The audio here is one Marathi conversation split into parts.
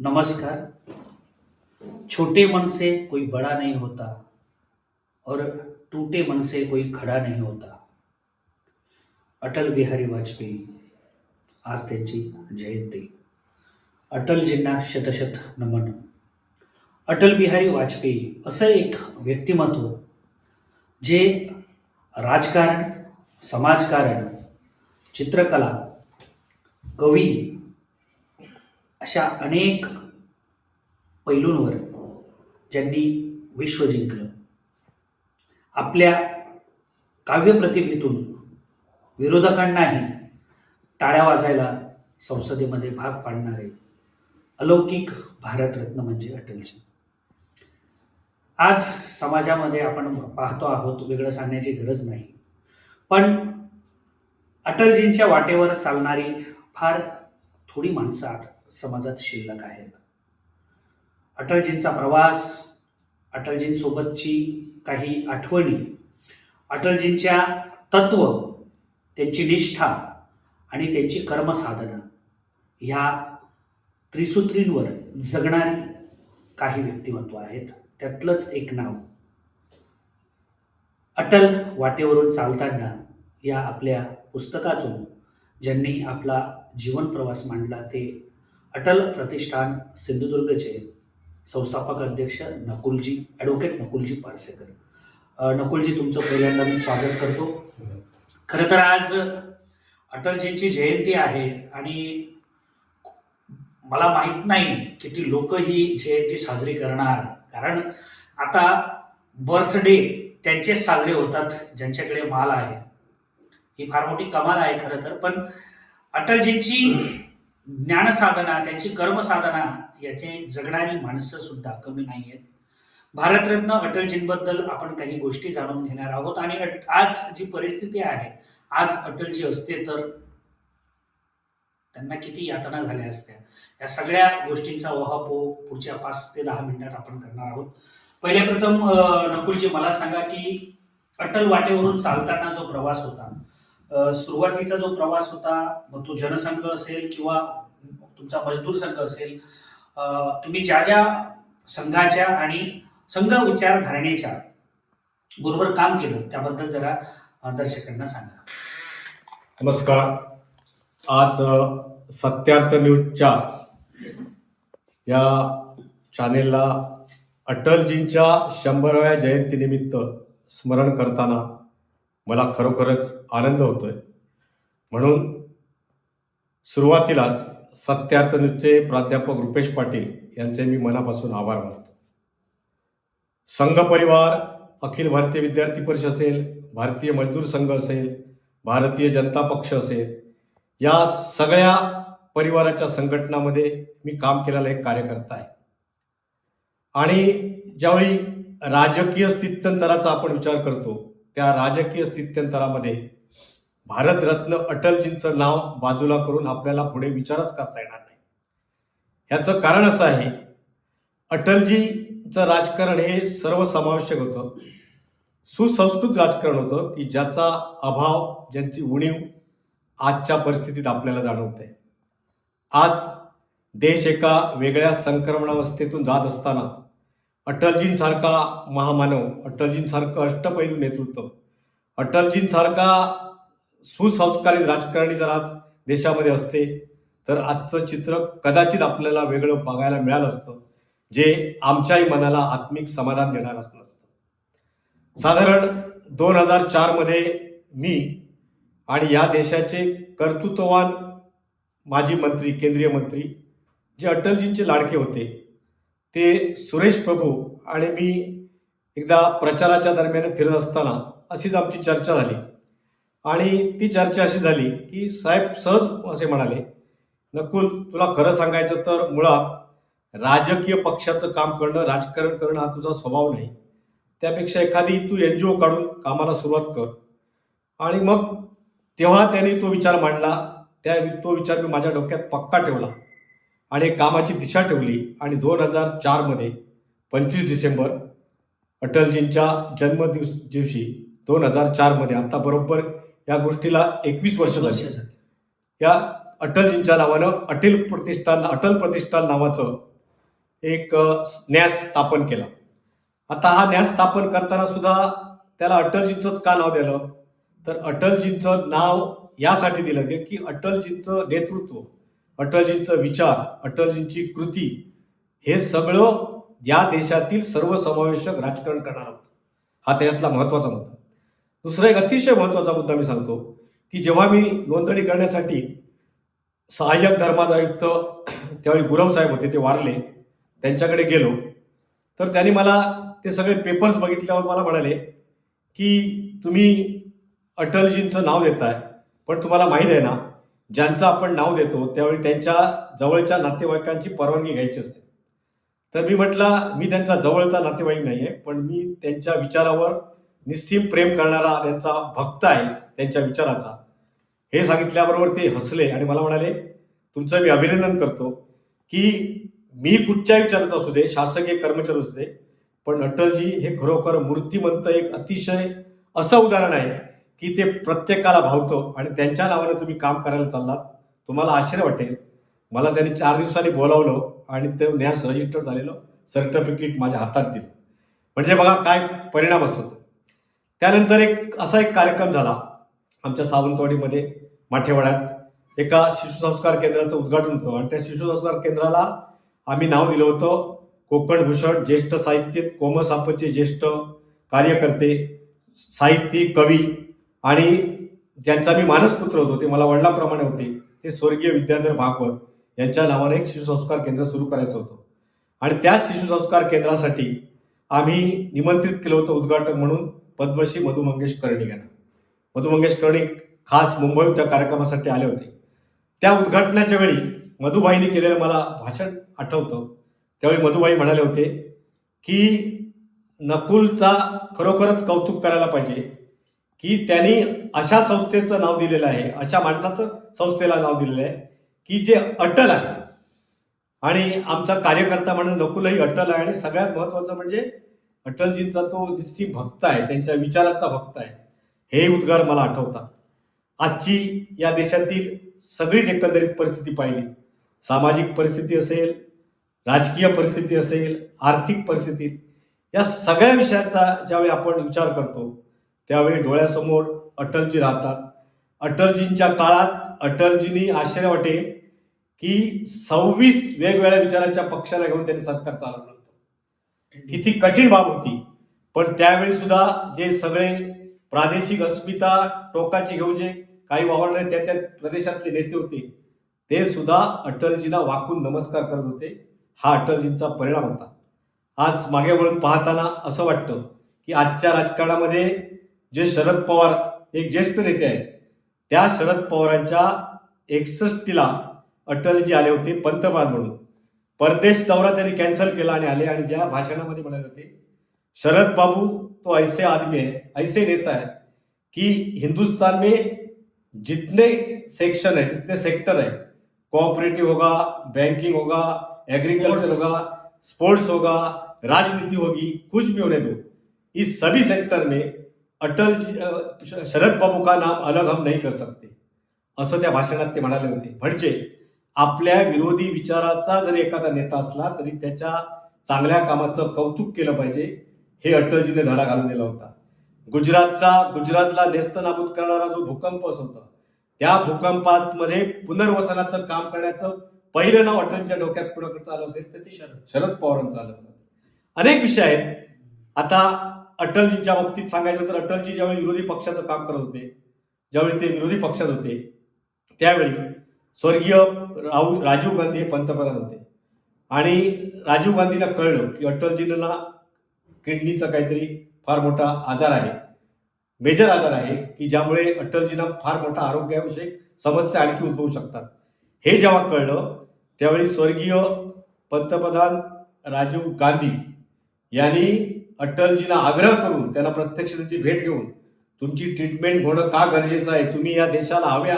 नमस्कार। छोटे मन से कोई बड़ा नहीं होता और टूटे मन से कोई खडा नहीं होता। अटल बिहारी वाजपेयी आज त्यांची जयंती। अटलजींना शतशत नमन। अटल बिहारी वाजपेयी असं एक व्यक्तिमत्व जे राजकारण समाजकारण चित्रकला कवी अशा अनेक पैलूंवर ज्यांनी विश्व जिंकलं. आपल्या काव्यप्रतिभेतून विरोधकांनाही टाळ्या वाजायला संसदेमध्ये भाग पाडणारे अलौकिक भारतरत्न म्हणजे अटलजी. आज समाजामध्ये आपण पाहतो आहोत वेगळं सांगण्याची गरज नाही. पण अटलजींच्या वाटेवर चालणारी फार थोडी माणसं आज समाजात शिल्लक आहेत. अटलजींचा प्रवास अटलजींसोबतची काही आठवणी अटलजींच्या तत्व त्यांची निष्ठा आणि त्यांची कर्मसाधना ह्या त्रिसूत्रींवर जगणारी काही व्यक्तिमत्व आहेत. त्यातलंच एक नाव. अटल वाटेवरून चालताना या आपल्या पुस्तकातून ज्यांनी आपला जीवन प्रवास मांडला ते अटल प्रतिष्ठान सिंधुदुर्गचे संस्थापक अध्यक्ष नकुलजी ॲडव्होकेट नकुलजी पारसेकर. नकुलजी तुमचं पहिल्यांदा मी स्वागत करतो. खरं तर आज अटलजींची जयंती आहे आणि मला माहीत नाही किती लोक ही जयंती साजरी करणार. कारण आता बर्थडे त्यांचेच साजरे होतात ज्यांच्याकडे माल आहे. ही फार मोठी कमाल आहे खरं तर पण अटलजींची ज्ञानसाधना त्यांची कर्मसाधना याचे जगणारी माणसं सुद्धा कमी नाही आहेत भारतरत्न अटलजींबद्दल आपण काही गोष्टी जाणून घेणार आहोत आणि आज जी परिस्थिती आहे आज अटलजी असते तर? त्यांना किती यातना झाल्या असत्या. या सगळ्या गोष्टींचा ओहापो पुढच्या पाच ते दहा मिनिटात आपण करणार आहोत. पहिले प्रथम नकुलजी मला सांगा की अटल वाटेवरून चालताना जो प्रवास होता सुरुवातीचा जो प्रवास होता मग तो जनसंघ असेल किंवा तुमचा मजदूर संघ असेल तुम्ही ज्या ज्या संघाच्या आणि संघ विचारधारणेच्या बरोबर काम केलं त्याबद्दल जरा दर्शकांना सांगा. नमस्कार. आज सत्यार्थ न्यूजच्या या चॅनेलला अटलजींच्या शंभराव्या जयंतीनिमित्त स्मरण करताना मला खरोखरच आनंद होतोय. म्हणून सुरुवातीलाच सत्यार्थ न्यूजचे प्राध्यापक रुपेश पाटील यांचे मी मनापासून आभार मानतो. संघ परिवार अखिल भारतीय विद्यार्थी परिषद असेल भारतीय मजदूर संघ असेल भारतीय जनता पक्ष असेल या सगळ्या परिवाराच्या संघटनामध्ये मी काम केलेला एक कार्यकर्ता आहे. आणि ज्यावेळी राजकीय स्थित्यंतराचा आपण विचार करतो त्या राजकीय स्थित्यंतरामध्ये भारतरत्न अटलजींचं नाव बाजूला करून आपल्याला पुढे विचारच करता येणार नाही. ह्याचं कारण असं आहे अटलजीचं राजकारण हे सर्वसमावेशक होतं. सुसंस्कृत राजकारण होतं की ज्याचा अभाव ज्यांची उणीव आजच्या परिस्थितीत आपल्याला जाणवते. आज देश एका वेगळ्या संक्रमणावस्थेतून जात असताना अटलजींसारखा महामानव अटलजींसारखं अष्टपैलू नेतृत्व अटलजींसारखा सुसंस्कारित राजकारणी जर आज देशामध्ये असते तर आजचं चित्र कदाचित आपल्याला वेगळं बघायला मिळालं असतं जे आमच्याही मनाला आत्मिक समाधान देणार असलं असतं. साधारण दोन हजार चारमध्ये मी आणि या देशाचे कर्तृत्ववान माजी मंत्री केंद्रीय मंत्री जे अटलजींचे लाडके होते ते सुरेश प्रभू आणि मी एकदा प्रचाराच्या दरम्यान फिरत असताना अशीच आमची चर्चा झाली. आणि ती चर्चा अशी झाली की साहेब सहज असे म्हणाले नकुल तुला खरं सांगायचं तर मुळात राजकीय पक्षाचं काम करणं राजकारण करणं हा तुझा स्वभाव नाही. त्यापेक्षा एखादी तू एन जी ओ काढून कामाला सुरुवात कर. आणि मग तेव्हा त्यांनी तो विचार मांडला त्या तो विचार मी माझ्या डोक्यात पक्का ठेवला आणि कामाची दिशा ठेवली आणि दोन हजार चारमध्ये पंचवीस डिसेंबर अटलजींच्या जन्मदिवस दिवशी दोन हजार चारमध्ये आता बरोबर या गोष्टीला एकवीस वर्ष झाली. या अटलजींच्या नावानं अटल प्रतिष्ठान अटल प्रतिष्ठान नावाचं एक न्यास स्थापन केला. आता हा न्यास स्थापन करताना सुद्धा त्याला अटलजींचंच का नाव दिलं? तर अटलजींचं नाव यासाठी दिलं गे की अटलजींचं नेतृत्व अटलजींचं विचार अटलजींची कृती हे सगळं या देशातील सर्वसमावेशक राजकारण करणार होतं हा त्याच्यातला महत्त्वाचा मुद्दा. दुसरा एक अतिशय महत्त्वाचा मुद्दा मी सांगतो की जेव्हा मी नोंदणी करण्यासाठी सहाय्यक धर्मादायुक्त त्यावेळी गुरव साहेब होते ते वारले त्यांच्याकडे गेलो तर त्यांनी मला ते सगळे पेपर्स बघितल्यावर मला म्हणाले की तुम्ही अटलजींचं नाव देताय पण तुम्हाला माहीत आहे ना ज्यांचं आपण नाव देतो त्यावेळी त्यांच्या जवळच्या नातेवाईकांची परवानगी घ्यायची असते. तर मी म्हटला मी त्यांचा जवळचा नातेवाईक नाही आहे पण मी त्यांच्या विचारावर निस्सीम प्रेम करणारा त्यांचा भक्त आहे त्यांच्या विचाराचा. हे सांगितल्याबरोबर ते हसले आणि मला म्हणाले तुमचं मी अभिनंदन करतो की मी कुठच्याही विचाराचा असू दे शासकीय कर्मचारी असू दे पण अटलजी हे खरोखर मूर्तिमंत एक अतिशय असं उदाहरण आहे की ते प्रत्येकाला भावतं आणि त्यांच्या नावाने तुम्ही काम करायला चाललात. तुम्हाला आश्चर्य वाटेल. मला त्यांनी चार दिवसांनी बोलावलं आणि ते न्यास रजिस्टर झालेलं सर्टिफिकेट माझ्या हातात दिलं. म्हणजे बघा काय परिणाम असतो त्यानंतर एक असा एक कार्यक्रम झाला आमच्या सावंतवाडीमध्ये माठेवाड्यात. एका शिशुसंस्कार केंद्राचं उद्घाटन होतं आणि त्या शिशुसंस्कार केंद्राला आम्ही नाव दिलं होतं कोकण भूषण ज्येष्ठ साहित्यिक कोमसापचे ज्येष्ठ कार्यकर्ते साहित्यिक कवी आणि ज्यांचा मी मानसपुत्र होतो ते मला वडिलांप्रमाणे होते ते स्वर्गीय विद्याधर भागवत यांच्या नावाने एक शिशुसंस्कार केंद्र सुरू करायचं होतं. आणि त्याच शिशुसंस्कार केंद्रासाठी आम्ही निमंत्रित केलं होतं उद्घाटन म्हणून. पद्मश्री मधु मंगेश कर्णिक यांना. मधु मंगेश कर्णिक खास मुंबईत त्या कार्यक्रमासाठी आले होते. त्या उद्घाटनाच्या वेळी मधुबाईंनी केलेलं मला भाषण आठवतं. त्यावेळी मधुबाई म्हणाले होते की नकुलचा खरोखरच कौतुक करायला पाहिजे की त्यांनी अशा संस्थेचं नाव दिलेलं आहे अशा माणसाचं संस्थेला नाव दिलेलं आहे की जे अटल आहे. आणि आमचा कार्यकर्ता म्हणून नकुलही अटल आहे आणि सगळ्यात महत्त्वाचं म्हणजे अटलजींचा तो निश्चित भक्त आहे त्यांच्या विचाराचा भक्त आहे. हे उद्गार मला आठवतात. आजची या देशातील सगळीच एकंदरीत परिस्थिती पाहिली. सामाजिक परिस्थिती असेल राजकीय परिस्थिती असेल आर्थिक परिस्थिती या सगळ्या विषयांचा ज्यावेळी आपण विचार करतो त्यावेळी डोळ्यासमोर अटलजी राहतात. अटलजींच्या काळात अटलजींनी आश्चर्य वाटे की सव्वीस वेगवेगळ्या विचारांच्या पक्षाला घेऊन त्यांनी सरकार चालवलं. किती कठीण बाब होती. पण त्यावेळी सुद्धा जे सगळे प्रादेशिक अस्मिता टोकाची घेऊन जे काही वावरणारे त्या त्या प्रदेशातले नेते होते ते सुद्धा अटलजीला वाकून नमस्कार करत होते. हा अटलजींचा परिणाम होता. आज मागे वळून पाहताना असं वाटतं की आजच्या राजकारणामध्ये जे शरद पवार एक ज्येष्ठ नेते आहेत त्या शरद पवारांच्या एकसष्टीला अटलजी आले होते पंतप्रधान म्हणून. परदेश दौरा त्यांनी कॅन्सल केला आणि आले. आणि ज्या भाषणामध्ये म्हणाले होते शरद बाबू तो ऐसे आदमी है ऐसे नेता है कि हिंदुस्तान में जितने सेक्शन है जितने सेक्टर है कोऑपरेटिव होगा बैंकिंग होगा एग्रीकल्चर होगा स्पोर्ट्स होगा राजनीति होगी कुछ भी होने दो इस सभी सेक्टर में अटल शरद बाबू का नाम अलग हम नहीं कर सकते. असं त्या भाषणात ते म्हणाले होते. म्हणजे आपल्या विरोधी विचाराचा जरी एखादा नेता असला तरी त्याच्या चांगल्या कामाचं कौतुक केलं पाहिजे हे अटलजीने धडा घालून दिला होता गुजरातचा गुजरातला नेस्तनाबूत करणारा जो भूकंप होता त्या भूकंपामध्ये पुनर्वसनाचं काम करण्याचं पहिलं नाव अटलच्या डोक्यात कुणाकडे चालू असेल तर ते शरद. शरद पवारांचं आलं अनेक विषय आहेत आता अटलजींच्या बाबतीत सांगायचं तर अटलजी ज्यावेळी विरोधी पक्षाचं काम करत होते ज्यावेळी ते विरोधी पक्षात होते त्यावेळी स्वर्गीय राहुल राजीव गांधी हे पंतप्रधान होते. आणि राजीव गांधीला कळलं की अटलजींना किडनीचा काहीतरी फार मोठा आजार आहे. मेजर आजार आहे की ज्यामुळे अटलजींना फार मोठा आरोग्याविषयक समस्या आणखी उद्भवू शकतात. हे जेव्हा कळलं त्यावेळी स्वर्गीय पंतप्रधान राजीव गांधी यांनी अटलजीला आग्रह करून त्यांना प्रत्यक्ष त्यांची भेट घेऊन तुमची ट्रीटमेंट होणं का गरजेचं आहे? तुम्ही या देशाला हव्या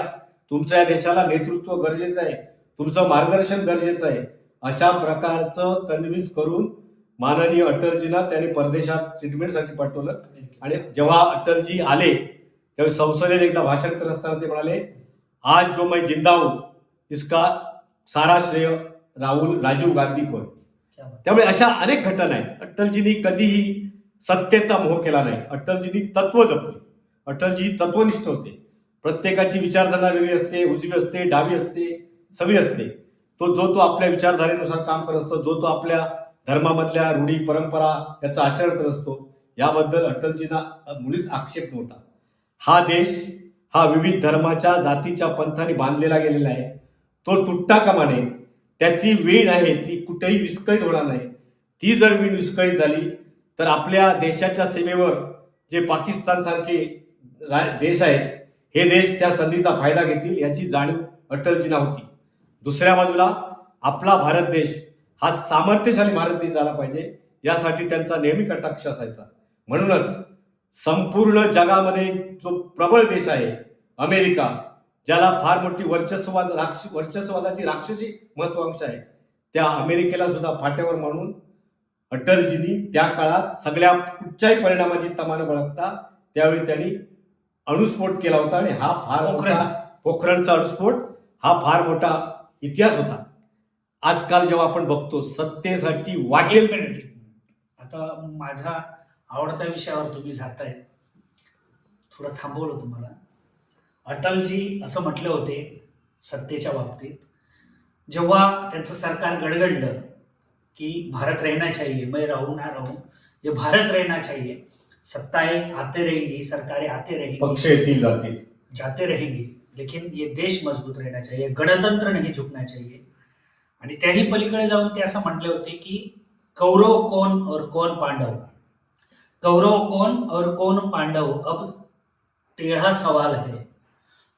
तुमचं या देशाला नेतृत्व गरजेचं आहे. तुमचं मार्गदर्शन गरजेचं आहे. अशा प्रकारचं कन्व्हिन्स करून माननीय अटलजींना त्यांनी परदेशात ट्रीटमेंटसाठी पाठवलं. आणि जेव्हा अटलजी आले त्यावेळी संसदेत एकदा भाषण करत असताना ते म्हणाले आज जो मैं जिंदा हूं इसका सारा श्रेय राहुल राजीव गांधी होय त्यामुळे अशा अनेक घटना आहेत. अटलजींनी कधीही सत्तेचा मोह केला नाही. अटलजींनी तत्व जपले. अटलजी ही तत्वनिष्ठ होते. प्रत्येकाची विचारधारा वेगळी असते उजवी असते डावी असते सगळी असते. तो जो तो आपल्या विचारधारेनुसार काम करत असतो जो तो आपल्या धर्मामधल्या रूढी परंपरा याचं आचरण करत असतो याबद्दल अटलजींना मुळीच आक्षेप नव्हता. हा देश हा विविध धर्माच्या जातीच्या पंथाने बांधलेला गेलेला आहे. तो तुटता कामा नये त्याची वीण आहे ती कुठेही विस्कळीत होणार नाही. ती जर वीण विस्कळीत झाली तर आपल्या देशाच्या सीमेवर जे पाकिस्तानसारखे रा- देश आहेत हे देश त्या संधीचा फायदा घेतील याची जाणीव अटलजींना होती. दुसऱ्या बाजूला आपला भारत देश हा सामर्थ्यशाली भारत देश झाला पाहिजे यासाठी त्यांचा नेहमी कटाक्ष असायचा. म्हणूनच संपूर्ण जगामध्ये जो प्रबळ देश आहे अमेरिका ज्याला फार मोठी वर्चस्ववाद राक्ष वर्चस्ववादाची राक्षसी महत्वाकांक्षा आहे त्या अमेरिकेला सुद्धा फाट्यावर मानून अटलजींनी त्या काळात सगळ्या कुठच्याही परिणामाची तमानं बळगता त्यावेळी त्यांनी अणुस्फोट केला होता आणि हा फार. मोठा पोखरणचा अणुस्फोट हा फार मोठा इतिहास होता. आजकाल जेव्हा आपण बघतो सत्तेसाठी वाटेल. आता माझ्या आवडत्या विषयावर तुम्ही जाताय. थोडं थांबवलं तुम्हाला. अटलजी असं म्हटले होते सत्तेच्या बाबतीत. जेव्हा त्यांचं सरकार गडगडलं की भारत रहना चाहिए मैं रहूं ना रहूं ये भारत रहना चाहिए सत्ताएं आते रहेंगी सरकारें आते रहेंगी। पक्ष येतील जातील। जाते रहेंगे लेकिन ये देश मजबूत रहना चाहिए गणतंत्र नहीं झुकना चाहिए। आणि त्याही पलीकडे जाऊन ते असं म्हटले होते की कौरव कौन और कौन पांडव? कौरव कौन और कौन पांडव? अब टेढ़ा सवाल है।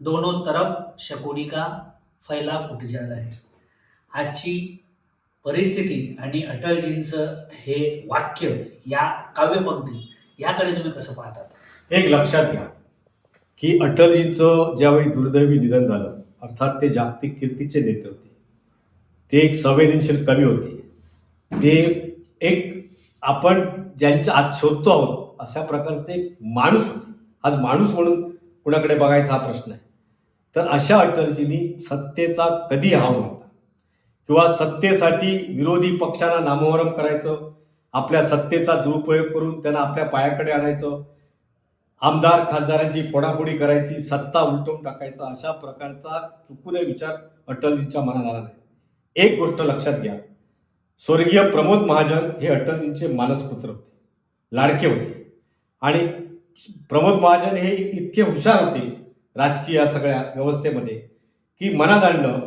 दोनों तरफ शकुनी का फैला फुट जाला है। आजची परिस्थिती आणि अटलजींचं हे वाक्य या काव्यपंक्ती याकडे तुम्ही कसं पाहतात? एक लक्षात घ्या की अटलजींचं ज्यावेळी दुर्दैवी निधन झालं अर्थात ते जागतिक कीर्तीचे नेते होते. ते एक संवेदनशील कवी होते. ते एक आपण ज्यांच्या आज शोधतो आहोत अशा प्रकारचे माणूस होते. आज माणूस म्हणून कुणाकडे बघायचा हा प्रश्न आहे. तर अशा अटलजींनी सत्तेचा कधी हाव नव्हता किंवा सत्तेसाठी विरोधी पक्षांना नामोहरम करायचं आपल्या सत्तेचा दुरुपयोग करून त्यांना आपल्या पायाकडे आणायचं. आमदार खासदारांची फोडाफोडी करायची सत्ता उलटवून टाकायचा अशा प्रकारचा चुकूनही विचार अटलजींच्या मनात आला नाही. एक गोष्ट लक्षात घ्या. स्वर्गीय प्रमोद महाजन हे अटलजींचे मानसपुत्र होते लाडके होते. आणि प्रमोद महाजन हे इतके हुशार होते राजकीय सगळ्या व्यवस्थेमध्ये की मनात आणलं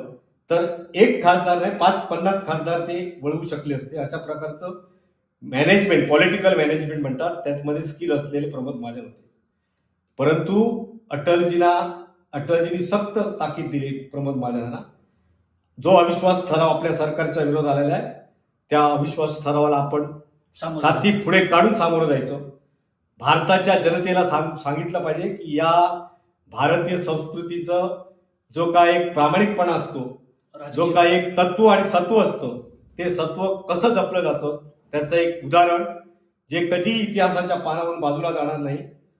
तर एक खासदार नाही पाच पन्नास खासदार ते वळवू शकले असते. अशा प्रकारचं मॅनेजमेंट पॉलिटिकल मॅनेजमेंट म्हणतात त्यामध्ये स्किल असलेले प्रमोद महाजन होते. परंतु अटलजींना अटलजींनी सक्त ताकीद दिली प्रमोद महाजनांना जो अविश्वास ठराव आपल्या सरकारच्या विरोधात आलेला आहे त्या अविश्वास ठरावाला आपण साथी पुढे काढून सामोरं जायचं. भारताच्या जनतेला सांग सांगितलं पाहिजे की या भारतीय संस्कृतीचं जो काय एक प्रामाणिकपणा असतो जो काही एक तत्व आणि सत्व असतं ते सत्व कसं जपलं जातं त्याचं एक उदाहरण जे कधी इतिहासाच्या पानावरून बाजूला जाणार नाही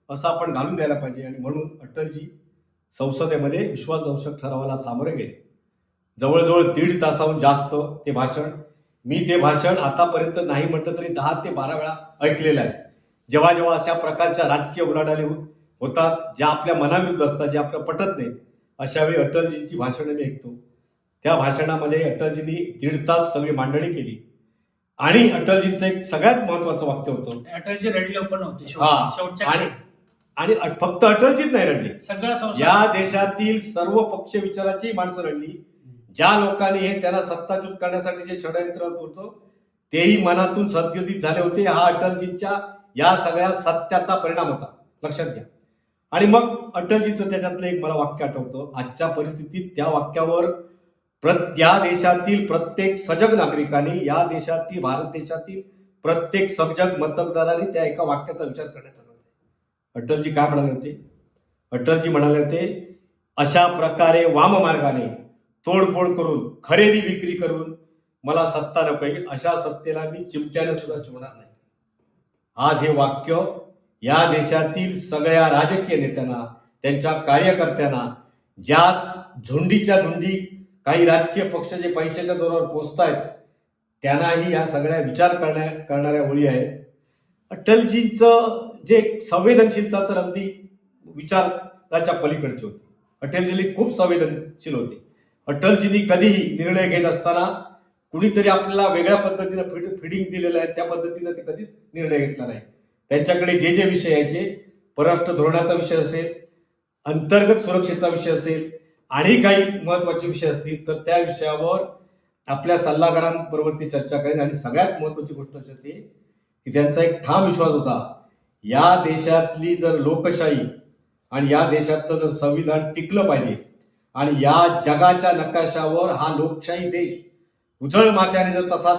असं आपण घालून द्यायला पाहिजे. आणि म्हणून अटलजी संसदेमध्ये विश्वासदर्शक ठरावाला सामोरे गेले. जवळजवळ दीड तासाहून जास्त ते भाषण मी ते भाषण आतापर्यंत नाही म्हटलं तरी दहा ते बारा वेळा ऐकलेलं आहे. जेव्हा जेव्हा अशा प्रकारच्या राजकीय उलाढाली होतात ज्या आपल्या मनाविरुद्ध असतात ज्या आपल्या पटत नाही अशावेळी अटलजींची भाषणं मी ऐकतो. त्या भाषणामध्ये अटलजींनी दीड तास सगळी मांडणी केली. आणि अटलजींचं एक सगळ्यात महत्वाचं वाक्य होतं. अटलजी रडले पण होते हा. आणि-. आणि फक्त अटलजीच नाही रडली. सगळा संसार. या देशातील सर्व पक्ष विचाराची माणसं रडली. ज्या लोकांनी हे त्यांना सत्ताच्युत करण्यासाठी जे षडयंत्र होतं तेही मनातून सद्गतीत झाले होते. हा अटलजींच्या या सगळ्या सत्याचा परिणाम होता. लक्षात घ्या. आणि मग अटलजीचं त्याच्यातलं एक मला वाक्य आठवतं. आजच्या परिस्थितीत त्या वाक्यावर प्रत या देशातील प्रत्येक सजग नागरिकांनी या देशातील भारत देशातील प्रत्येक सजग मतदारांनी त्या एका वाक्याचा विचार करण्याचा होता अटलजी काय म्हणाले होते? अटलजी म्हणाले होते अशा प्रकारे वाममार्गाने तोडफोड करून खरेदी विक्री करून मला सत्ता नको अशा सत्तेला मी चिमट्याने सुद्धा शिवणार नाही. आज हे वाक्य या देशातील सगळ्या राजकीय नेत्यांना त्यांच्या कार्यकर्त्यांना ज्या झुंडीच्या झुंडी काही राजकीय पक्ष जे पैशाच्या जोरावर आहेत त्यांनाही या सगळ्या विचार करण्या करणाऱ्या ओळी आहेत. अटलजींचं जे संवेदनशीलता तर अगदी विचाराच्या पलीकडची होती. अटलजी खूप संवेदनशील होते. अटलजींनी कधीही निर्णय घेत असताना कुणीतरी आपल्याला वेगळ्या पद्धतीनं फिड फिडिंग दिलेलं आहे त्या पद्धतीनं ते कधीच निर्णय घेतला नाही. त्यांच्याकडे जे जे विषय यायचे परराष्ट्र धोरणाचा विषय असेल अंतर्गत सुरक्षेचा विषय असेल आणि काही महत्त्वाचे विषय असतील तर त्या विषयावर आपल्या सल्लागारांबरोबर ते चर्चा करेन. आणि सगळ्यात महत्त्वाची गोष्ट अशी होती की त्यांचा एक ठाम विश्वास होता या देशातली जर लोकशाही आणि या देशातलं जर संविधान टिकलं पाहिजे आणि या जगाच्या नकाशावर हा लोकशाही देश उजळ माथ्याने जर तसा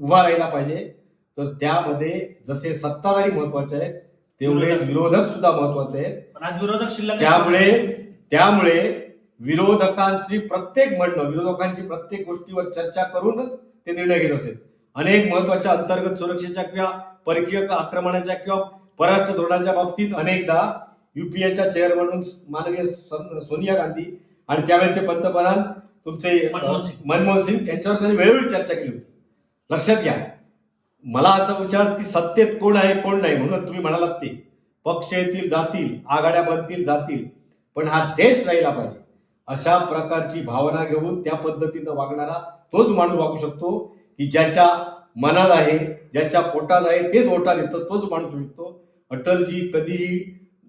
उभा राहिला पाहिजे तर त्यामध्ये जसे सत्ताधारी महत्त्वाचे आहेत तेवढे विरोधक. सुद्धा महत्त्वाचे आहेत. त्यामुळे त्यामुळे विरोधकांची प्रत्येक म्हणणं विरोधकांची प्रत्येक गोष्टीवर चर्चा करूनच ते निर्णय घेत असेल. अनेक महत्त्वाच्या अंतर्गत सुरक्षेच्या किंवा परकीय आक्रमणाच्या किंवा परराष्ट्र धोरणाच्या बाबतीत अनेकदा युपीएच्या चेअर म्हणून माननीय सन- सोनिया गांधी आणि त्यावेळेचे पंतप्रधान तुमचे मनमोहन सिंग. मनमोहन सिंग यांच्यावर त्यांनी वेळोवेळी चर्चा केली होती. लक्षात घ्या मला असं विचार की सत्तेत कोण आहे कोण नाही म्हणून तुम्ही म्हणालात ते. पक्ष येतील जातील आघाड्या बनतील जातील. पण हा देश राहिला पाहिजे. अशा प्रकारची भावना घेऊन त्या पद्धतीनं वागणारा तोच माणूस वागू शकतो की ज्याच्या मनात आहे ज्याच्या पोटात आहे तेच ओटात येतं तोच माणूस होऊ शकतो. अटलजी कधीही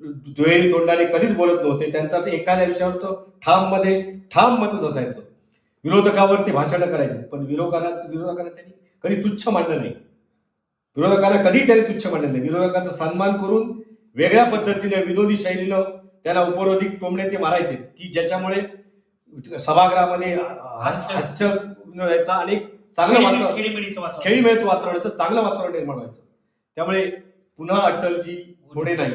दुहेरी तोंडाने कधीच बोलत नव्हते. त्यांचा एखाद्या विषयावरचं ठाममध्ये ठाम मतच असायचं. विरोधकावरती भाषणं करायचे पण विरोधकांना विरोधकांना त्यांनी कधी तुच्छ मांडलं नाही. विरोधकांना कधी त्यांनी तुच्छ मांडलं नाही. विरोधकांचा सन्मान करून वेगळ्या पद्धतीने विनोदी शैलीनं त्यांना उपरोधिक टोमणे ते मारायचे की ज्याच्यामुळे सभागृहामध्ये हास्य हास्य. व्हायचा आणि चांगलं वातावरण खेळीमेळीचं वातावरण. खेळीमेळीचं वातावरणाचं चांगलं वातावरण निर्माण व्हायचं. त्यामुळे पुन्हा अटलजी पुढे नाही.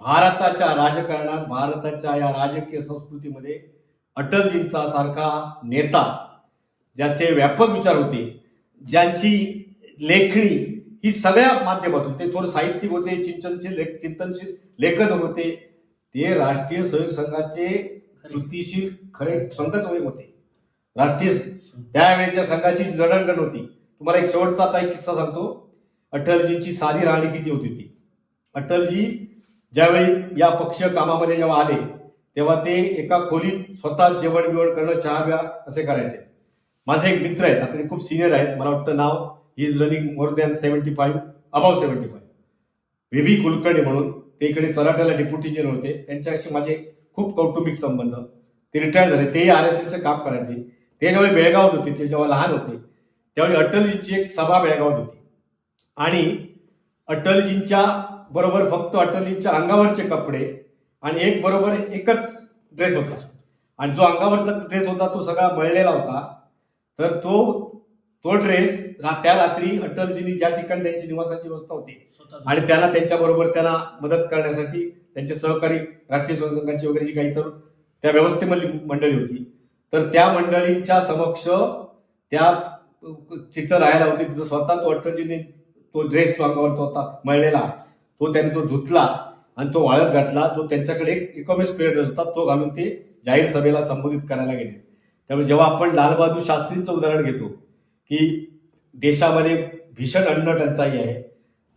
भारताच्या राजकारणात भारताच्या या राजकीय संस्कृतीमध्ये अटलजींचा सारखा नेता ज्याचे व्यापक विचार होते ज्यांची लेखणी ही सगळ्या माध्यमातून ते थोर साहित्यिक होते चिंतनशील लेख चिंतनशील लेखक होते ते राष्ट्रीय सहयोग संघाचे कृतीशील खरे संघसमय होते. राष्ट्रीय त्यावेळेच्या संघाची जी जडणघडण होती. तुम्हाला एक शेवटचा आता एक किस्सा सांगतो. अटलजींची साधी राहणी किती होती ती? अटलजी ज्यावेळी या पक्ष कामामध्ये जेव्हा आले तेव्हा ते एका खोलीत स्वतः जेवण बिवण करणं चहा बिहा असे करायचे. माझे एक मित्र आहेत आता ते खूप सिनियर आहेत. मला वाटतं नाव he is running more than seventy five above seventy five V B Kulkarni म्हणून ते इकडे चराट्याला डेप्युटी इंजिनियर होते. त्यांच्याशी माझे खूप कौटुंबिक संबंध. ते रिटायर झाले. तेही आर एस एसचं काम करायचे. ते ज्यावेळी बेळगावात होते ते जेव्हा लहान होते त्यावेळी अटलजींची एक सभा बेळगावात होती. आणि अटलजींच्या बरोबर फक्त अटलजींच्या अंगावरचे कपडे आणि एक बरोबर एकच ड्रेस होता. आणि जो अंगावरचा ड्रेस होता तो सगळा मळलेला होता. तर तो तो ड्रेस त्या रात्री अटलजींनी ज्या ठिकाणी त्यांची निवासाची व्यवस्था होती आणि त्यांना त्यांच्याबरोबर त्यांना मदत करण्यासाठी त्यांचे सहकारी राष्ट्रीय स्वयंसेवक संघाची वगैरे जी काही तर त्या व्यवस्थेमधली मंडळी होती. तर त्या मंडळींच्या समक्ष त्या तिथं राहायला होती. तिथं स्वतः तो अटलजीने तो ड्रेस तो अंगावरचा होता मळलेला. तो त्याने तो धुतला आणि तो वाळत घातला. जो त्यांच्याकडे एक पिरियड होता. तो घालून ते जाहीर सभेला संबोधित करायला गेले. त्यामुळे जेव्हा आपण लालबहादूर शास्त्रींचं उदाहरण घेतो की देशामध्ये भीषण अन्न टंचाई आहे.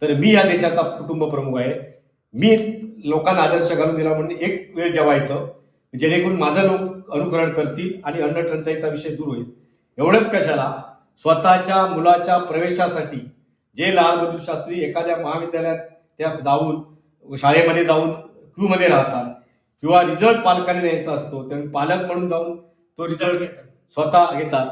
तर मी या देशाचा कुटुंब प्रमुख आहे. मी लोकांना आदर्श घालून दिला म्हणून एक वेळ जेवायचं. जेणेकरून माझं लोक अनुकरण करतील आणि अन्न टंचाईचा विषय दूर होईल. एवढंच कशाला? स्वतःच्या मुलाच्या प्रवेशासाठी जे लाल बहादूर शास्त्री एखाद्या महाविद्यालयात त्या जाऊन शाळेमध्ये जाऊन क्यूमध्ये राहतात किंवा रिझल्ट पालकांनी न्यायचा असतो त्यामुळे पालक म्हणून जाऊन तो रिझल्ट. स्वतः घेतात.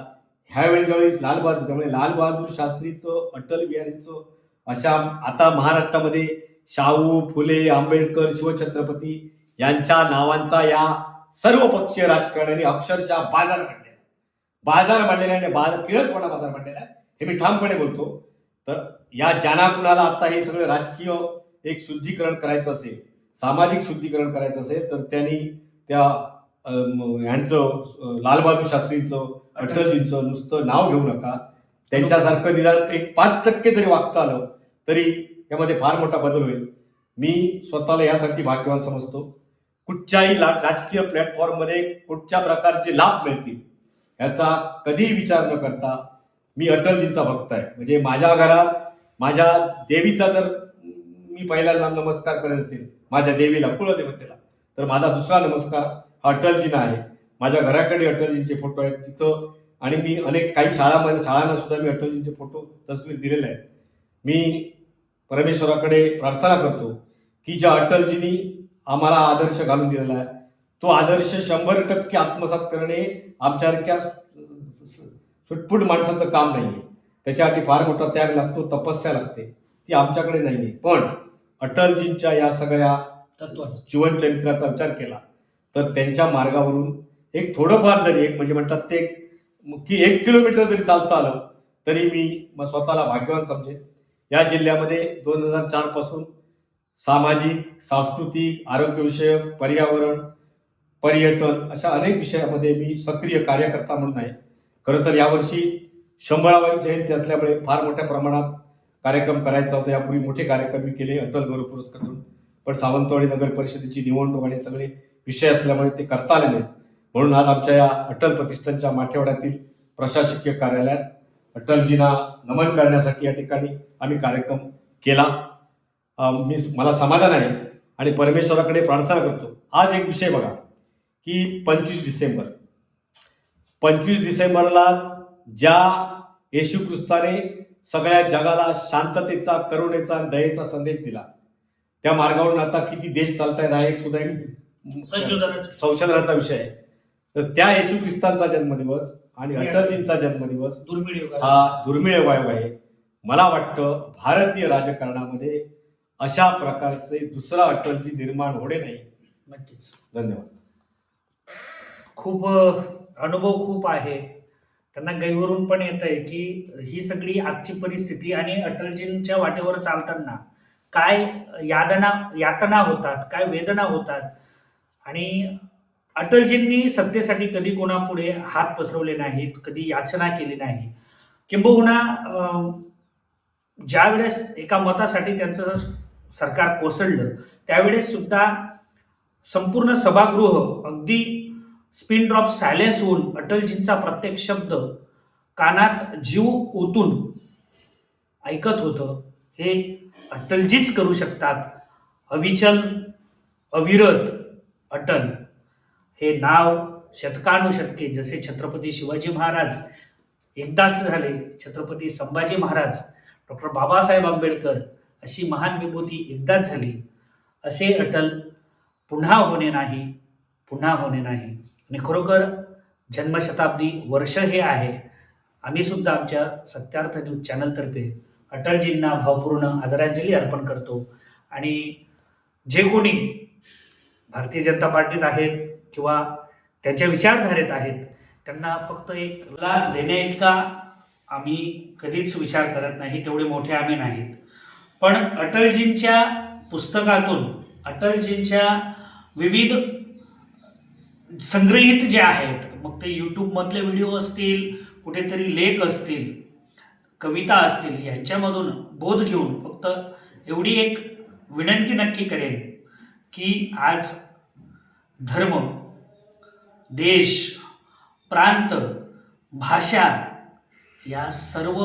ह्यावेळी ज्यावेळी लालबहादूर त्यामुळे लालबहादूर शास्त्रीचं अटल बिहारींचं अशा आता महाराष्ट्रामध्ये शाहू फुले आंबेडकर शिवछत्रपती यांच्या नावांचा या सर्व पक्षीय राजकारण्याने अक्षरशः बाजार मांडलेला आहे. बाजार मांडलेला आणि बाजार किळसवाडा बाजार मांडलेला आहे हे मी ठामपणे बोलतो तर या ज्यांना कुणाला आता हे सगळं राजकीय एक शुद्धीकरण करायचं असेल सामाजिक शुद्धीकरण करायचं असेल तर त्यांनी त्या यांचं लालबहादूर शास्त्रींचं अटलजींचं नुसतं नाव घेऊ नका. त्यांच्यासारखं निदान एक पाच टक्के जरी वागता आलं तरी यामध्ये फार मोठा बदल होईल. मी स्वतःला यासाठी भाग्यवान समजतो. कुठच्याही ला- राजकीय प्लॅटफॉर्ममध्ये कुठच्या प्रकारचे लाभ मिळतील याचा कधीही विचार न करता मी अटलजींचा भक्त आहे. म्हणजे माझ्या घरात माझ्या देवीचा जर मी पहिल्यांदा नमस्कार करत असेल माझ्या देवीला कुलदेवतेला तर माझा दुसरा नमस्कार अटलजींना आहे. माझ्या घराकडे अटलजींचे फोटो आहेत तिथं. आणि मी अनेक काही शाळामध्ये शाळांना सुद्धा मी अटलजींचे फोटो तस्वीर दिलेले आहेत. मी परमेश्वराकडे प्रार्थना करतो की ज्या अटलजींनी आम्हाला आदर्श घालून दिलेला आहे तो आदर्श शंभर टक्के आत्मसात करणे आमच्यासारख्या सुटपुट माणसाचं काम नाही आहे त्याच्यासाठी फार मोठा त्याग लागतो तपस्या लागते. ती आमच्याकडे नाही आहे पण अटलजींच्या या सगळ्या जीवनचरित्राचा विचार केला. तर त्यांच्या मार्गावरून एक थोडंफार जरी एक म्हणजे म्हणतात ते एक- की एक किलोमीटर जरी चालता आलं तरी मी स्वतःला भाग्यवान समजेन. या जिल्ह्यामध्ये दोन हजार चारपासून सामाजिक सांस्कृतिक आरोग्यविषयक पर्यावरण पर्यटन अशा अनेक विषयामध्ये मी सक्रिय कार्यकर्ता म्हणून आहे. खरं तर यावर्षी शंभरावा जयंती असल्यामुळे फार मोठ्या प्रमाणात कार्यक्रम करायचा होता. यापूर्वी मोठे कार्यक्रम मी केले अटल गौरव पुरस्कारून पण सावंतवाडी नगर परिषदेची निवडणूक आणि सगळे विषय असल्यामुळे ते करता आले नाहीत म्हणून आज आमच्या या अटल प्रतिष्ठानच्या माठेवाड्यातील प्रशासकीय कार्यालयात अटलजींना नमन करण्यासाठी या ठिकाणी आम्ही कार्यक्रम केला. मी मला समाधान आहे आणि परमेश्वराकडे प्रार्थना करतो. आज एक विषय बघा की पंचवीस डिसेंबर. पंचवीस डिसेंबरला ज्या येशू ख्रिस्ताने सगळ्या जगाला शांततेचा करुणेचा दयेचा संदेश दिला त्या मार्गावरून आता किती देश चालतायत हा एक सुद्धा एक संशोधनाचं संशोधनाचा विषय आहे. तर त्या येशू ख्रिस्तांचा जन्मदिवस आणि अटलजींचा जन्मदिवस दुर्मिळ योग आहे. हा दुर्मिळ वायू आहे. मला वाटतं भारतीय राजकारणामध्ये अशा प्रकारचे दुसरा अटलजी निर्माण होणे नाही. नक्कीच. धन्यवाद. खूप अ, अनुभव खूप आहे. त्यांना गैवरून पण येत आहे की ही सगळी आजची परिस्थिती आणि अटलजींच्या वाटेवर चालताना काय यातना यातना होतात काय वेदना होतात आणि अटलजींनी सत्तेसाठी कधी कोणापुढे हात पसरवले नाहीत कधी याचना केली नाही. किंबहुना ज्यावेळेस एका मतासाठी त्यांचं सरकार कोसळलं त्यावेळेस सुद्धा संपूर्ण सभागृह अगदी स्पिन ड्रॉप सायलेन्स होऊन अटलजींचा प्रत्येक शब्द कानात जीव ओतून ऐकत होतं. हे अटलजीच करू शकतात. अविचल अविरत अटल हे नाव शतकानुशतके जसे छत्रपती शिवाजी महाराज एकदाच झाले छत्रपती संभाजी महाराज डॉक्टर बाबासाहेब आंबेडकर अशी महान विभूती एकदाच झाली. असे अटल पुन्हा होणे नाही पुन्हा होणे नाही. आणि खरोखर जन्मशताब्दी वर्ष हे आहे. आम्ही सुद्धा आमच्या सत्यार्थ न्यूज चॅनलतर्फे अटलजींना भावपूर्ण आदरांजली अर्पण करतो. आणि जे कोणी भारतीय जनता पार्टीत आहेत किंवा त्यांच्या विचारधारेत आहेत त्यांना फक्त एक लाभ देण्याइतका आम्ही कधीच विचार करत नाही तेवढे मोठे आम्ही नाहीत. पण अटलजींच्या पुस्तकातून अटलजींच्या विविध संग्रहित जे आहेत मग ते यूट्यूबमधले व्हिडिओ असतील कुठेतरी लेख असतील कविता असतील यांच्यामधून बोध घेऊन फक्त एवढी एक विनंती नक्की करेन की आज धर्म देश प्रांत भाषा या सर्व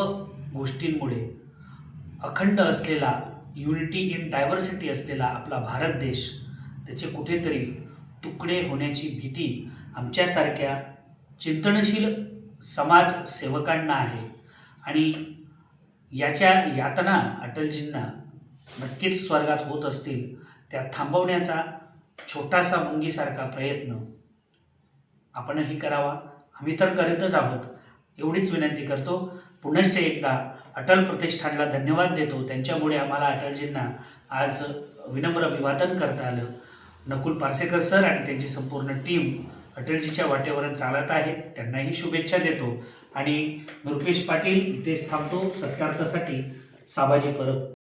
गोष्टींमुळे अखंड असलेला युनिटी इन डायव्हर्सिटी असलेला आपला भारत देश त्याचे कुठेतरी तुकडे होण्याची भीती आमच्यासारख्या चिंतनशील समाजसेवकांना आहे. आणि याच्या यातना अटलजींना नक्कीच स्वर्गात होत असतील. त्या थांबवण्याचा छोटासा मुंगीसारखा प्रयत्न आपणही करावा. आम्ही तर करतच आहोत. एवढीच विनंती करतो. पुनश्च एकदा अटल प्रतिष्ठानला धन्यवाद देतो. त्यांच्यामुळे आम्हाला अटलजींना आज विनम्र अभिवादन करता आलं. नकुल पारसेकर सर आणि त्यांची संपूर्ण टीम अटलजीच्या वाटेवरून चालत आहेत त्यांनाही शुभेच्छा देतो. आणि रुपेश पाटील इथेच थांबतो. सत्कार्थासाठी साबाजी परब.